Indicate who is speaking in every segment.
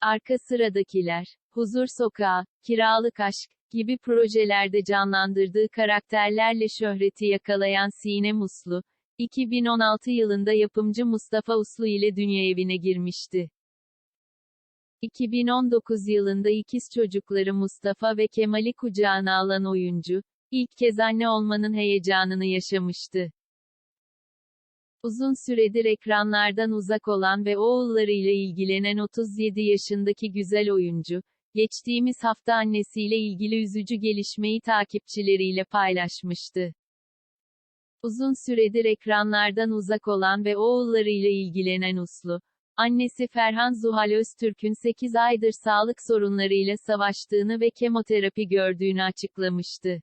Speaker 1: Arka Sıradakiler, Huzur Sokağı, Kiralık Aşk gibi projelerde canlandırdığı karakterlerle şöhreti yakalayan Sinem Uslu, 2016 yılında yapımcı Mustafa Uslu ile Dünya Evi'ne girmişti. 2019 yılında ikiz çocukları Mustafa ve Kemal'i kucağına alan oyuncu, ilk kez anne olmanın heyecanını yaşamıştı. Uzun süredir ekranlardan uzak olan ve oğullarıyla ilgilenen 37 yaşındaki güzel oyuncu, geçtiğimiz hafta annesiyle ilgili üzücü gelişmeyi takipçileriyle paylaşmıştı. Uzun süredir ekranlardan uzak olan ve oğullarıyla ilgilenen Uslu, annesi Ferhan Zuhal Öztürk'ün 8 aydır sağlık sorunlarıyla savaştığını ve kemoterapi gördüğünü açıklamıştı. E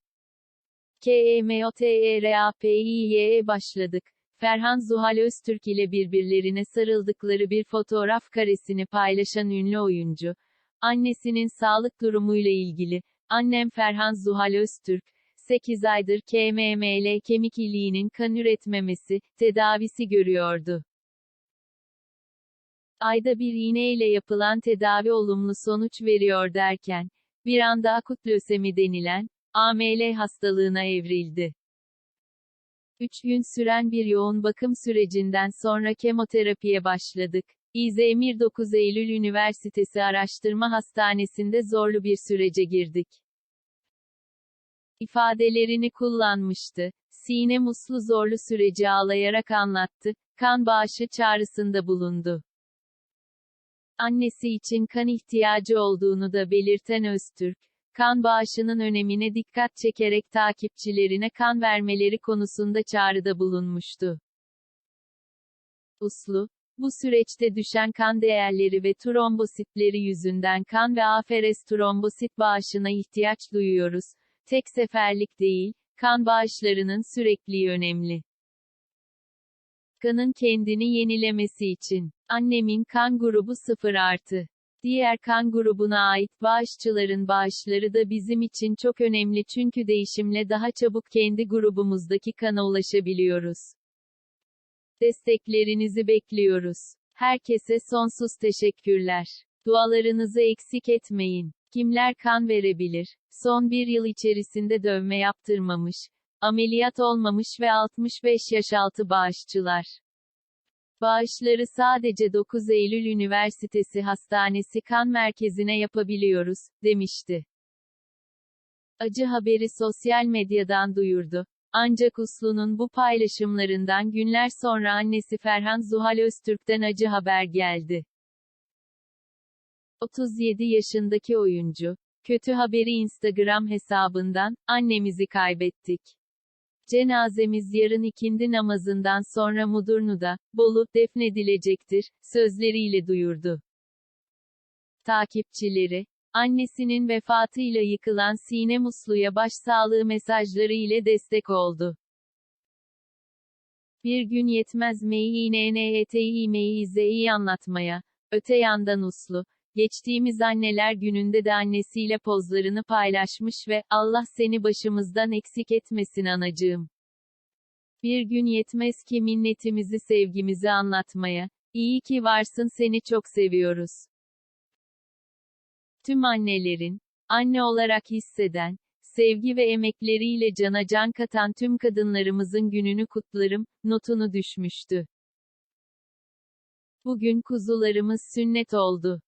Speaker 1: KEMOTERAPİY'e başladık. Ferhan Zuhal Öztürk ile birbirlerine sarıldıkları bir fotoğraf karesini paylaşan ünlü oyuncu, annesinin sağlık durumuyla ilgili, annem Ferhan Zuhal Öztürk, 8 aydır KMML kemik iliğinin kan üretmemesi, tedavisi görüyordu. Ayda bir iğneyle yapılan tedavi olumlu sonuç veriyor derken, bir anda akut lösemi denilen, AML hastalığına evrildi. 3 gün süren bir yoğun bakım sürecinden sonra kemoterapiye başladık. İzmir 9 Eylül Üniversitesi Araştırma Hastanesi'nde zorlu bir sürece girdik. ifadelerini kullanmıştı. Sine Muslu zorlu süreci ağlayarak anlattı, kan bağışı çağrısında bulundu. Annesi için kan ihtiyacı olduğunu da belirten Öztürk, kan bağışının önemine dikkat çekerek takipçilerine kan vermeleri konusunda çağrıda bulunmuştu. Uslu, bu süreçte düşen kan değerleri ve trombositleri yüzünden kan ve aferes trombosit bağışına ihtiyaç duyuyoruz. Tek seferlik değil, kan bağışlarının sürekliliği önemli. Kanın kendini yenilemesi için, annemin kan grubu 0 artı. Diğer kan grubuna ait bağışçıların bağışları da bizim için çok önemli çünkü değişimle daha çabuk kendi grubumuzdaki kana ulaşabiliyoruz. Desteklerinizi bekliyoruz. Herkese sonsuz teşekkürler. Dualarınızı eksik etmeyin. Kimler kan verebilir? Son bir yıl içerisinde dövme yaptırmamış, ameliyat olmamış ve 65 yaş altı bağışçılar. Bağışları sadece 9 Eylül Üniversitesi Hastanesi Kan Merkezi'ne yapabiliyoruz, demişti. Acı haberi sosyal medyadan duyurdu. Ancak Uslu'nun bu paylaşımlarından günler sonra annesi Ferhan Zuhal Öztürk'ten acı haber geldi. 37 yaşındaki oyuncu, kötü haberi Instagram hesabından, annemizi kaybettik. Cenazemiz yarın ikindi namazından sonra Mudurnu'da, Bolu, defnedilecektir, sözleriyle duyurdu. Takipçileri, annesinin vefatıyla yıkılan Sine Muslu'ya başsağlığı mesajları ile destek oldu. Bir gün yetmez meyi anlatmaya. Öte yandan Uslu, geçtiğimiz anneler gününde de annesiyle pozlarını paylaşmış ve, Allah seni başımızdan eksik etmesin anacığım. Bir gün yetmez ki minnetimizi sevgimizi anlatmaya. İyi ki varsın seni çok seviyoruz. Tüm annelerin, anne olarak hisseden, sevgi ve emekleriyle cana can katan tüm kadınlarımızın gününü kutlarım, notunu düşmüştü. Bugün kuzularımız sünnet oldu.